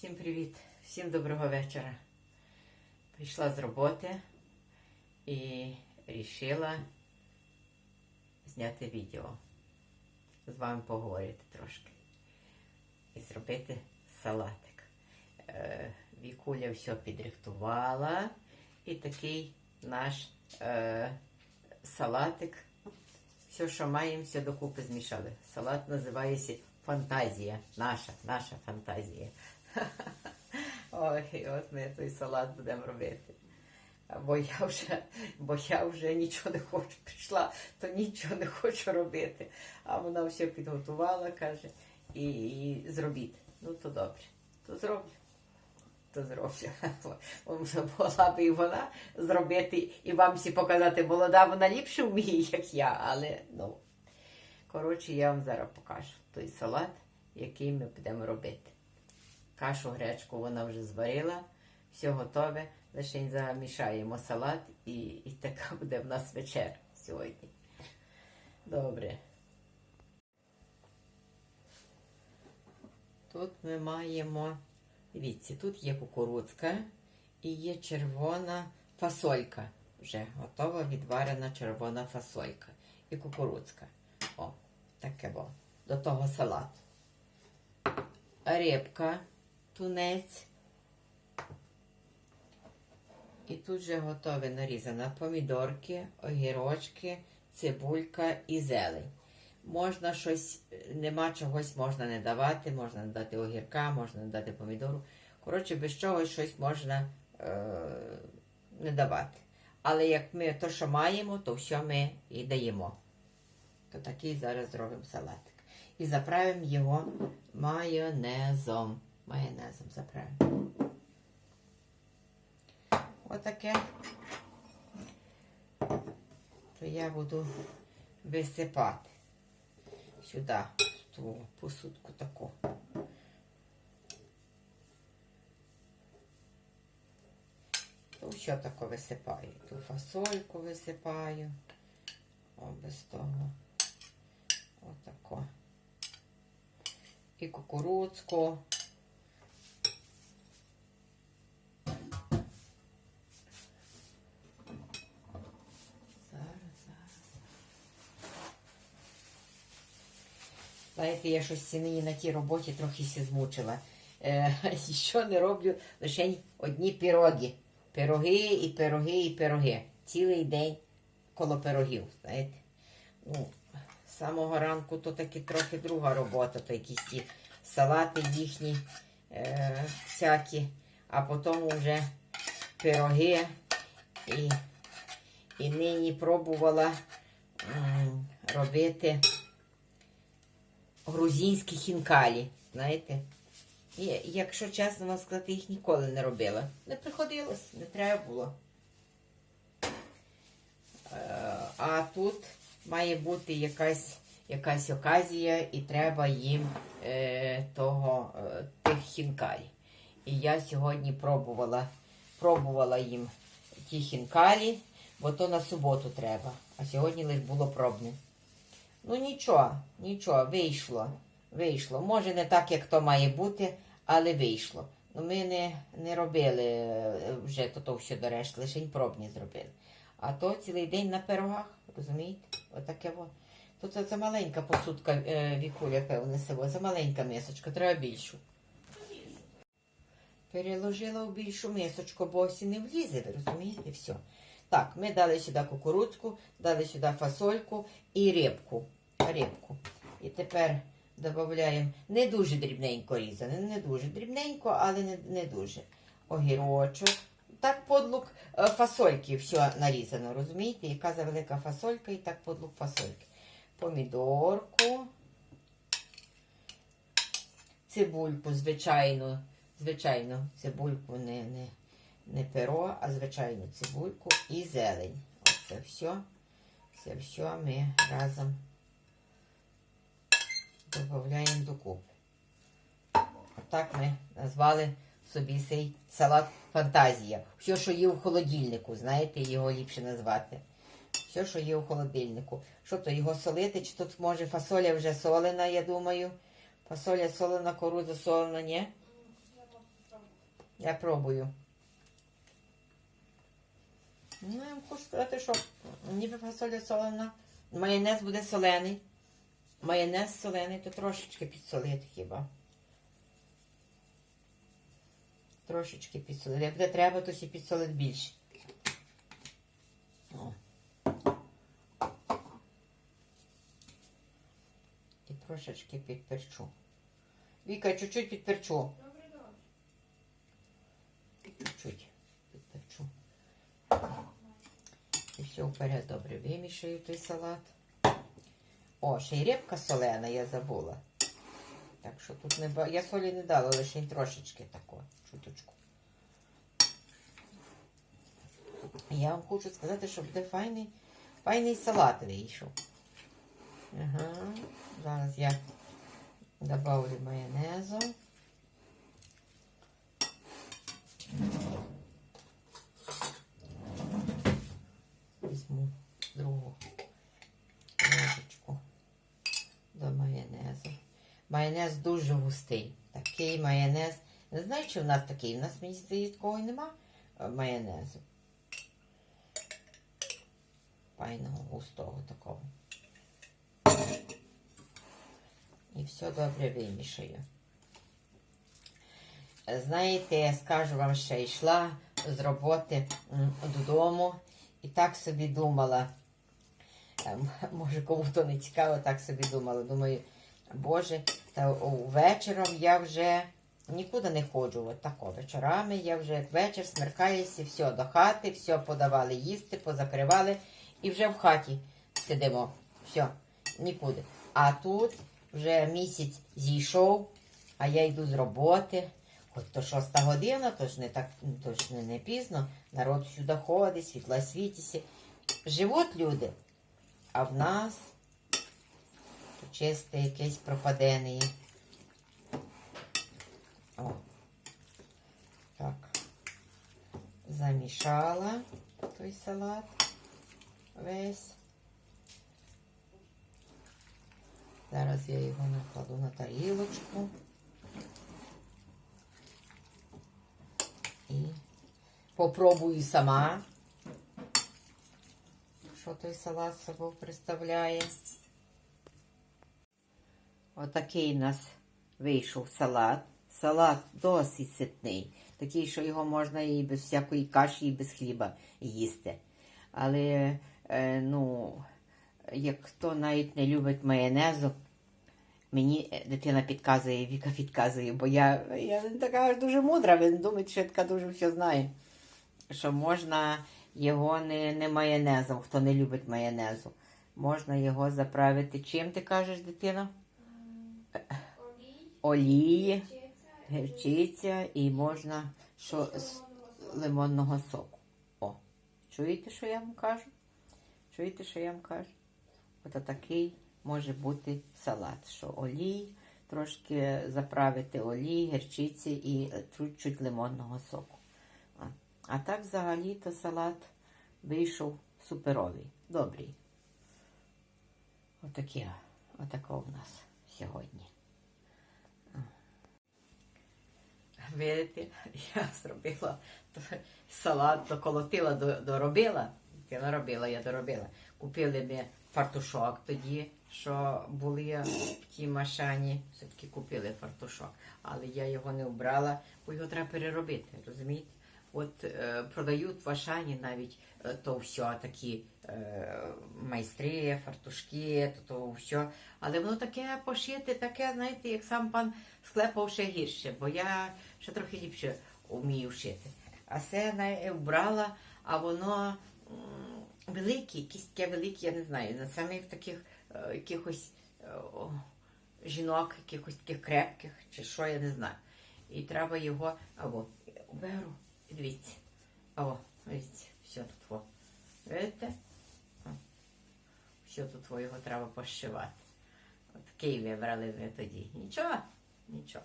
Всім привіт, всім доброго вечора. Прийшла з роботи і вирішила зняти відео. З вами поговорити трошки. І зробити салатик. Е, Вікуля все підрихтувала. І такий наш е, салатик. Все, що маємо, все докупи змішали. Салат називається Фантазія. Наша, наша фантазія. Ой, от ми той салат будемо робити. Бо я вже, бо я вже нічого не хочу. Прийшла, то нічого не хочу робити. А вона все підготувала, каже, і, і зробіть. Ну, то добре, то зроблю. То зроблю. Могла би і вона зробити, і вам всі показати, молода, вона ліпше вміє, як я, але ну. Коротше, я вам зараз покажу той салат, який ми будемо робити. Кашу гречку вона вже зварила, все готове. Лише замішаємо салат і, і така буде в нас вечер сьогодні. Добре. Тут ми маємо, дивіться, тут є кукурудзка і є червона фасолька. Вже готова відварена червона фасолька і кукурудзка. О, таке бо. До того салату. Рибка, тунець. І тут вже готові нарізана помідорки, огірочки, цибулька і зелень. Можна щось, нема чогось можна не давати, можна не дати огірка, можна не дати помідору. Коротше, без чогось щось можна е, не давати. Але як ми то, що маємо, то все ми і даємо. То такий зараз зробимо салатик. І заправимо його майонезом. Майонезом заправимо. Отаке. То я буду висипати сюди, ту посудку таку. То що таке висипаю? Ту фасольку висипаю. О, без того. Отако. І кукурудзку. Зараз, зараз. Знаєте, я щось нині на тій роботі трохи змучила. Е, що не роблю, лише одні піроги. Пироги і пироги і пироги. Цілий день коло пирогів, знаєте. Ну, з самого ранку то таки трохи друга робота, то якісь ті салати їхні е, всякі, а потім вже пироги. І, і нині пробувала м, робити грузинські хінкалі, знаєте. І, якщо чесно вам сказати, їх ніколи не робила. Не приходилось, не треба було. Е, А тут має бути якась, якась оказія, і треба їм е, того, е, тих хінкалі. І я сьогодні пробувала, пробувала їм ті хінкалі, бо то на суботу треба. А сьогодні лише було пробне. Ну нічого, нічого, вийшло. Вийшло. Може, не так, як то має бути, але вийшло. Ну, ми не, не робили е, вже то, то все до решти, лише пробні зробили. А то цілий день на пирогах, розумієте? Отаке во. То це, це маленька посудка е, вікуля, певне село. Це маленька мисочка, треба більшу. Переложила в більшу мисочку, бо всі не влізе, ви розумієте? Все. Так, ми дали сюди кукурудзку, дали сюди фасольку і рибку. Рибку. І тепер додаємо не дуже дрібненько різане, не дуже дрібненько, але не, не дуже. Огірочок. Так подлук е, фасольки все нарізано, розумієте? Яка за велика фасолька і так подлук фасольки. Помідорку. Цибульку, звичайно, звичайно, цибульку не, не, не перо, а звичайну цибульку і зелень. Оце все. Це все ми разом додаємо докупи. Отак ми назвали собі цей салат фантазія. Все, що є в холодильнику, знаєте, його ліпше назвати. Все, що є в холодильнику. Що то його солити? Чи тут може фасоля вже солена, я думаю. Фасоля солена, коруза солена, ні? Я пробую. Ну, я вам хочу сказати, що ніби фасоля солена. Майонез буде солений. Майонез солений, то трошечки підсолити хіба. Трошечки підсолити. Як треба, то сі підсолить більше. І трошечки підперчу. Віка, чуть-чуть підперчу. Добре, добре. Чуть-чуть підперчу. І все вперед добре вимішаю той салат. О, ще й рибка солена, я забула. Так що тут не ба... Я солі не дала, лише й трошечки тако, чуточку. Я вам хочу сказати, що буде файний, файний салат вийшов. Ага. Зараз я добавлю майонезу. Візьму другу ложечку до майонезу. Майонез дуже густий. Такий майонез. Не знаю, чи в нас такий. У нас, мені здається, такого нема е, майонезу. Файного, густого такого. І все добре вимішаю. Знаєте, я скажу вам, ще йшла з роботи додому і так собі думала. Ем, Може, кому-то не цікаво, так собі думала. Думаю, Боже, та вечором я вже нікуди не ходжу. От тако вечорами я вже як вечір смеркаюся, все до хати, все подавали їсти, позакривали і вже в хаті сидимо. Все, нікуди. А тут вже місяць зійшов, а я йду з роботи. Хоч то шоста година, то ж не так, то ж не, не пізно. Народ сюди ходить, світла світіться. Живуть люди, а в нас чисте якесь пропадене. О. Так. Замішала той салат весь. Зараз я його накладу на тарілочку. І попробую сама, що той салат собою представляє. Отакий у нас вийшов салат. Салат досить ситний. Такий, що його можна і без всякої каші, і без хліба їсти. Але, е, ну, як хто навіть не любить майонезу, Мені дитина підказує, Віка підказує, бо я, я така дуже мудра, він думає, що я така дуже все знає. Що можна його не, не майонезом, хто не любить майонезу. Можна його заправити. Чим ти кажеш, дитина? Олії, гірчиця, і можна що, з лимонного соку. О, чуєте, що я вам кажу? Чуєте, що я вам кажу? Ось такий може бути салат, що олій, трошки заправити олій, гірчиці і чуть-чуть лимонного соку. А, так взагалі то салат вийшов суперовий, добрий. Отаке, отако в нас сьогодні. Видите, я зробила салат, доколотила, до- доробила. Я наробила, я доробила. Купили ми фартушок тоді, що були в тій машині. Все-таки купили фартушок. Але я його не вбрала, бо його треба переробити, розумієте? От е, продають в Ашані навіть е, то все такі майстри, фартушки, то, все. Але воно таке пошити, таке, знаєте, як сам пан склепав ще гірше, бо я ще трохи ліпше вмію шити. А це не вбрала, а воно велике, якісь таке велике, я не знаю, на самих таких е, якихось е, о, жінок, якихось таких крепких, чи що, я не знаю. І треба його або беру, дивіться. О, дивіться, все тут. Во. Видите? О, Все тут во, його треба пошивати. От такий вибрали ви тоді. Нічого, нічого.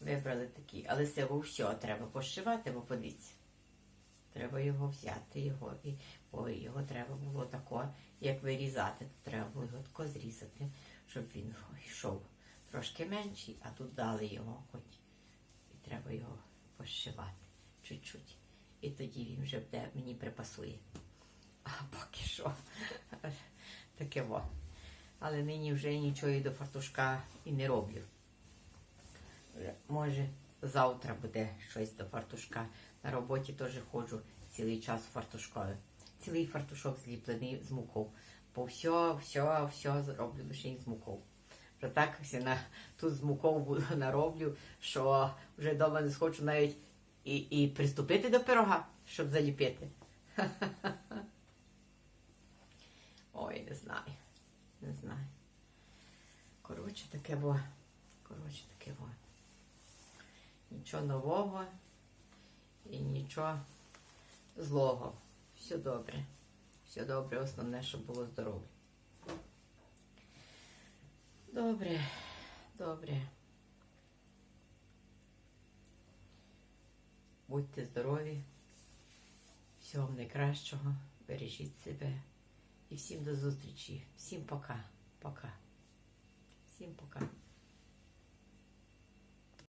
Вибрали такий. Але це все треба пошивати, бо подивіться. Треба його взяти, його, і, бо його треба було тако, як вирізати, то треба було його тако зрізати, щоб він йшов трошки менший, а тут дали його хоч. І треба його пошивати чуть-чуть. І тоді він вже буде мені припасує. А поки що таке во. Але нині вже нічого до фартушка і не роблю. Може, завтра буде щось до фартушка. На роботі теж ходжу цілий час у фартушкові. Цілий фартушок зліплений з муков. Бо все, все, все зроблю лише з муков. Вже так на, тут з муков буду нароблю, що вже вдома не схочу навіть і, і приступити до пирога, щоб заліпити. Ой, не знаю. Не знаю. Коротше, таке во. Коротше, таке во. Нічого нового і нічого злого. Все добре. Все добре, основне, щоб було здоров'я. Добре, добре. Будьте здорові. Всього вам найкращого. Бережіть себе. І всім до зустрічі. Всім пока. Пока. Всім пока.